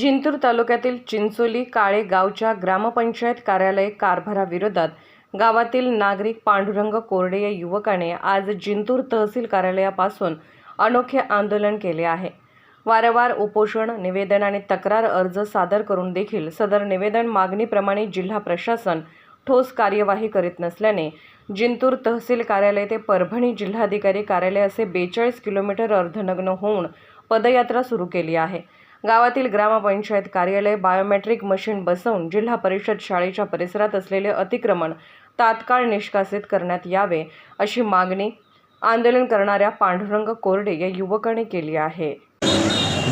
जिंतूर तालुक्यातील चिंचोली काळे गावच्या ग्रामपंचायत कार्यालय कारभाराविरोधात गावातील नागरिक पांडुरंग कोरडे या युवकाने आज जिंतूर तहसील कार्यालयापासून अनोखे आंदोलन केले आहे. वारंवार उपोषण निवेदन आणि तक्रार अर्ज सादर करून देखील सदर निवेदन मागणीप्रमाणे जिल्हा प्रशासन ठोस कार्यवाही करीत नसल्याने जिंतूर तहसील कार्यालय ते परभणी जिल्हाधिकारी कार्यालय असे बेचाळीस किलोमीटर अर्धनग्न होऊन पदयात्रा सुरू केली आहे. गावातील ग्रामपंचायत कार्यालय बायोमेट्रिक मशीन बसवून जिल्हा परिषद शाळेच्या परिसरात असलेले अतिक्रमण तात्काळ निष्कासित करण्यात यावे अशी मागणी आंदोलन करणाऱ्या पांडुरंग कोरडे या युवकाने केली आहे.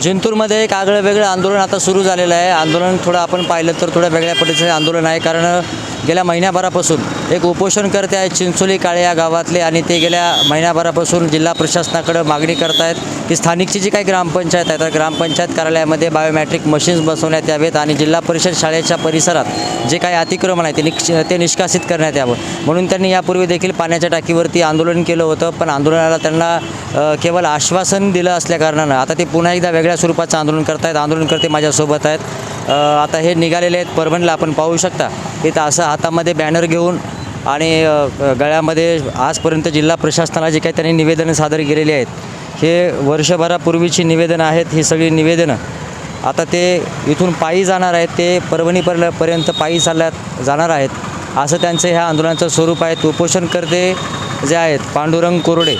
जिंतूरमध्ये एक आगळं वेगळं आंदोलन आता सुरू झालेलं आहे. आंदोलन थोडं आपण पाहिलं तर थोडं वेगळ्या पद्धतीचं आंदोलन आहे. कारण गेल्या महिन्याभरापासून एक उपोषणकर्ते आहेत चिंचोली काळे या गावातले आणि ते गेल्या महिन्याभरापासून जिल्हा प्रशासनाकडे मागणी करतायत की स्थानिकची जी काही ग्रामपंचायत आहे तर ग्रामपंचायत कार्यालयामध्ये बायोमॅट्रिक मशीन्स बसवण्यात यावेत आणि जिल्हा परिषद शाळेच्या परिसरात जे काही अतिक्रमण आहे ते निक्ष ते निष्कासित करण्यात यावं. म्हणून त्यांनी यापूर्वी देखील पाण्याच्या टाकीवरती आंदोलन केलं होतं पण आंदोलनाला त्यांना केवळ आश्वासन दिलं असल्याकारणानं आता ते पुन्हा एकदा वेगळ्या स्वरूपाचं आंदोलन करतायत आंदोलनकर्ते माझ्यासोबत आहेत. आता हे निघालेले आहेत परभणीला आपण पाहू शकता. इथं असं हातामध्ये बॅनर घेऊन आणि गळ्यामध्ये आजपर्यंत जिल्हा प्रशासनाला जे काही त्यांनी निवेदनं सादर केलेली आहेत हे वर्षभरापूर्वीची निवेदनं आहेत ही सगळी निवेदनं. आता ते इथून पायी जाणार आहेत ते परभणीपर्यंत पर्यंत पायी चालल्यात जाणार आहेत. असं त्यांचं ह्या आंदोलनाचं स्वरूप आहे. उपोषणकर्ते जे आहेत पांडुरंग कोरडे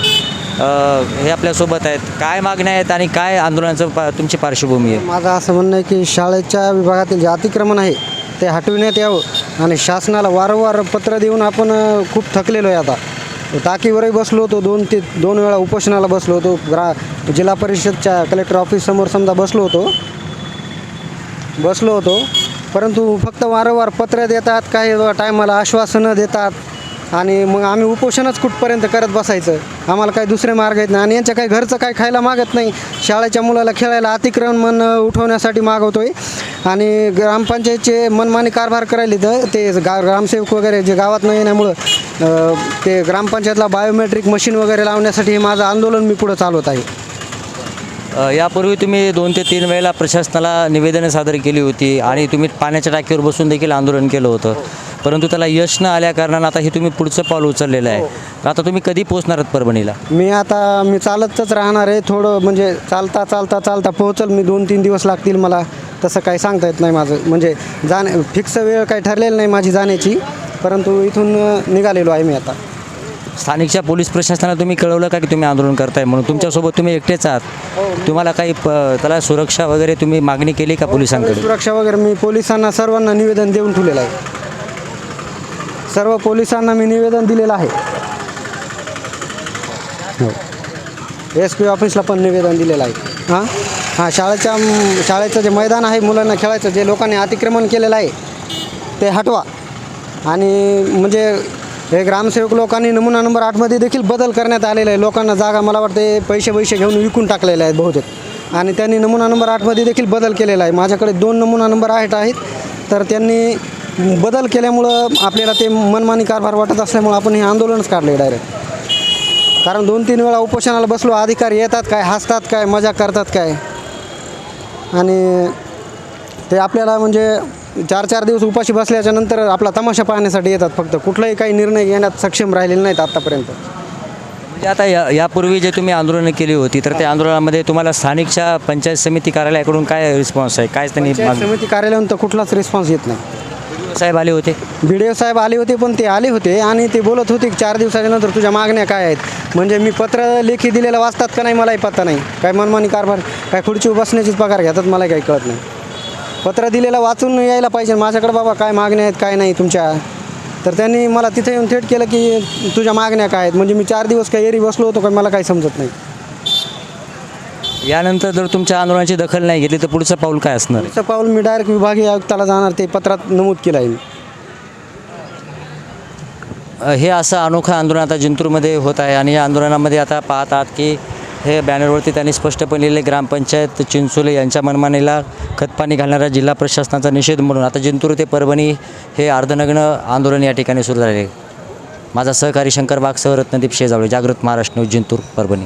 हे आपल्यासोबत आहेत. काय मागण्या आहेत आणि काय आंदोलनाचं पा तुमची पार्श्वभूमी आहे? माझं असं म्हणणं आहे की शाळेच्या विभागातील जे अतिक्रमण आहे ते हटविण्यात यावं आणि शासनाला वारंवार पत्र देऊन आपण खूप थकलेलो आहे आता. टाकीवरही बसलो होतो दोन ते दोन वेळा उपोषणाला बसलो होतो. ग्रा जिल्हा परिषदच्या कलेक्टर ऑफिससमोर समजा बसलो होतो. बसलो होतो. परंतु फक्त वारंवार पत्र देतात काही टायमाला आश्वासनं देतात. आणि मग आम्ही उपोषणच कुठपर्यंत करत बसायचं? आम्हाला काही दुसरे मार्ग आहेत नाही आणि यांच्या काही घरचं काही खायला मागत नाही. शाळेच्या मुलाला खेळायला अतिक्रमण मन उठवण्यासाठी मागवतो आहे आणि ग्रामपंचायतचे मनमानी कारभार करायला तर ते गा ग्रामसेवक वगैरे जे गावात न येण्यामुळं ते ग्रामपंचायतला बायोमेट्रिक मशीन वगैरे लावण्यासाठी हे माझं आंदोलन मी पुढं चालवत आहे. यापूर्वी तुम्ही दोन ते तीन वेळेला प्रशासनाला निवेदनं सादर केली होती आणि तुम्ही पाण्याच्या टाकीवर बसून देखील आंदोलन केलं होतं. परंतु त्याला यश न आल्या कारणानं आता हे तुम्ही पुढचं पाऊल उचललेलं आहे. आता तुम्ही कधी पोहोचणार आहात परभणीला? मी आता मी चालतच राहणार आहे. थोडं म्हणजे चालता चालता चालता पोहोचल. मी दोन तीन दिवस लागतील मला. तसं काही सांगता येत नाही माझं. म्हणजे जाणे फिक्स वेळ काही ठरलेलं नाही माझी जाण्याची. परंतु इथून निघालेलो आहे मी आता. स्थानिकच्या पोलीस प्रशासनाला तुम्ही कळवलं का की तुम्ही आंदोलन करताय म्हणून? तुमच्यासोबत तुम्ही एकटेच आहात. तुम्हाला काही प त्याला सुरक्षा वगैरे तुम्ही मागणी केली का पोलिसांकडे सुरक्षा वगैरे मी पोलिसांना सर्वांना निवेदन देऊन ठेवलेलं आहे. सर्व पोलिसांना मी निवेदन दिलेलं आहे. एस पी ऑफिसला पण निवेदन दिलेलं आहे. हां? हां शाळेच्या शाळेचं जे मैदान आहे मुलांना खेळायचं जे लोकांनी अतिक्रमण केलेलं आहे ते हटवा. आणि म्हणजे हे ग्रामसेवक लोकांनी नमुना नंबर आठमध्ये देखील बदल करण्यात आलेला आहे. लोकांना जागा मला वाटते पैसे पैसे घेऊन विकून टाकलेले आहेत बहुतेक. आणि त्यांनी नमुना नंबर आठमध्ये देखील बदल केलेला आहे. माझ्याकडे दोन नमुना नंबर आठ आहेत. तर त्यांनी बदल केल्यामुळं आपल्याला ते मनमानी कारभार वाटत असल्यामुळं आपण हे आंदोलनच काढले डायरेक्ट कारण दोन तीन वेळा उपोषणाला बसलो अधिकारी येतात काय हसतात काय मजा करतात काय? आणि ते आपल्याला म्हणजे चार चार दिवस उपाशी बसल्याच्या नंतर आपला तमाशा पाहण्यासाठी येतात फक्त. कुठलाही काही निर्णय घेण्यात सक्षम राहिलेले नाहीत आत्तापर्यंत म्हणजे आता या यापूर्वी जे तुम्ही आंदोलनं केली होती तर त्या आंदोलनामध्ये तुम्हाला स्थानिकच्या पंचायत समिती कार्यालयाकडून काय रिस्पॉन्स आहे? काय त्यांनी समिती कार्यालयातून तर कुठलाच रिस्पॉन्स येत नाही. साहेब आले होते. बी डी साहेब आले होते पण ते आले होते आणि ते बोलत होते की चार दिवसाच्या नंतर तुझ्या मागण्या काय आहेत? म्हणजे मी पत्र लेखी दिलेलं वाचतात का नाही मलाही पत्ता नाही. काय मनमानी कारभार काय खुर्ची बसण्याचीच पगार घेतात मला काही कळत नाही. पत्र दिलेलं वाचून यायला पाहिजे. माझ्याकडे बाबा काय मागण्या आहेत काय नाही तुमच्या? तर त्यांनी मला तिथे येऊन थेट केलं की तुझ्या मागण्या काय आहेत? म्हणजे मी चार दिवस काही एरी बसलो होतो काय मला काही समजत नाही. यानंतर जर तुमच्या आंदोलनाची दखल नाही घेतली तर पुढचं पाऊल काय असणार? पुढचं पाऊल मी डायरेक्ट विभागीय आयुक्ताला जाणार ते पत्रात नमूद केलं आहे मी. अ, हे असं अनोखं आंदोलन आता जिंतूरमध्ये होत आहे आणि या आंदोलनामध्ये आता पाहत आहात की हे बॅनरवरती त्यांनी स्पष्टपणे लिहिले ग्रामपंचायत चिंचोले यांच्या मनमानीला खतपाणी घालणाऱ्या जिल्हा प्रशासनाचा निषेध म्हणून. आता जिंतूर ते परभणी हे अर्धनग्न आंदोलन या ठिकाणी सुरू झाले माझा सहकारी शंकर बागसह रत्नदीप शेजावळे जागृत महाराष्ट्र न्यूज जिंतूर परभणी.